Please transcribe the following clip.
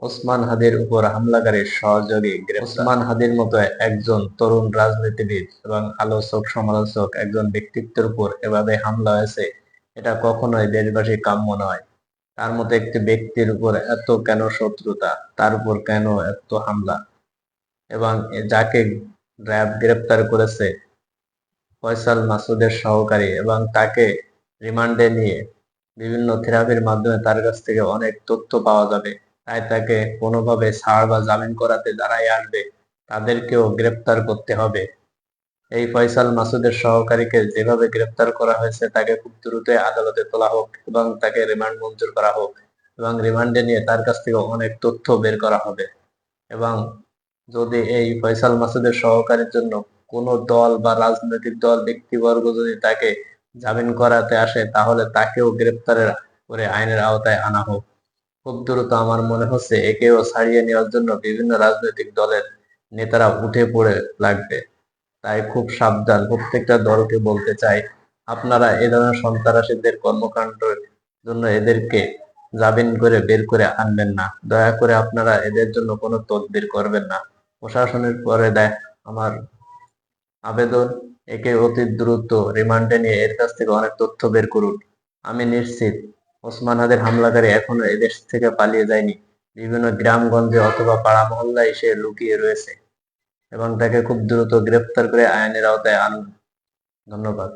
ওসমান হাদির উপর হামলাকারীর সহযোগী। ওসমান হাদির মতো একজন তরুণ রাজনীতিবিদ এবং আলোচক, সমালোচক একজন ব্যক্তিত্বের উপর এভাবে হামলা হয়েছে, এটা কখনোই দেশবাসী কাম্য নয়। তার মতো একটি ব্যক্তির উপর এত কেন শত্রুতা? তার উপর কেন এত হামলা? এবং যাকে র্যাব গ্রেপ্তার করেছে ফয়সাল মাসুদের সহকারী এবং তাকে রিমান্ডে নিয়ে বিভিন্ন থেরাপির মাধ্যমে তার কাছ থেকে অনেক তথ্য পাওয়া যাবে। তাই তাকে কোনোভাবে ছাড় বা জামিন করাতে যারাই আসবে, তাদেরকেও গ্রেপ্তার করতে হবে। এই ফয়সাল মাসুদের সহকারীকে যেভাবে গ্রেপ্তার করা হয়েছে, তাকে খুব দ্রুত আদালতে তোলা হোক এবং তাকে রিমান্ড মঞ্জুর করা হোক এবং রিমান্ডে নিয়ে তার কাছ থেকে অনেক তথ্য বের করা হবে। এবং যদি এই ফয়সাল মাসুদের সহকারীর জন্য কোনো দল বা রাজনৈতিক দল, ব্যক্তিবর্গ যদি তাকে জামিন করাতে আসে, তাহলে তাকেও গ্রেপ্তারের করে আইনের আওতায় আনা হোক। খুব দ্রুত আমার মনে হচ্ছে একেও ছাড়িয়ে নেওয়ার জন্য বিভিন্ন রাজনৈতিক দলের নেতারা উঠে পড়ে লাগবে। তাই খুব সাবধান, প্রত্যেকটা দলকে বলতে চাই, আপনারা এ ধরনের সন্ত্রাসীদের কর্মকাণ্ডের জন্য এদেরকে জামিন করে বের করে আনবেন না। দয়া করে আপনারা এদের জন্য কোনো তদবির করবেন না। প্রশাসনের পরে দেয় আমার আবেদন, একে অতি দ্রুত রিমান্ডে নিয়ে এর কাছ থেকে অনেক তথ্য বের করুন। আমি নিশ্চিত ওসমান হাদের হামলাকারী এখনও এদেশ থেকে পালিয়ে যায়নি। বিভিন্ন গ্রামগঞ্জে অথবা পাড়া মহল্লায় সে লুকিয়ে রয়েছে এবং তাকে খুব দ্রুত গ্রেপ্তার করে আইনের আওতায় আনুন। ধন্যবাদ।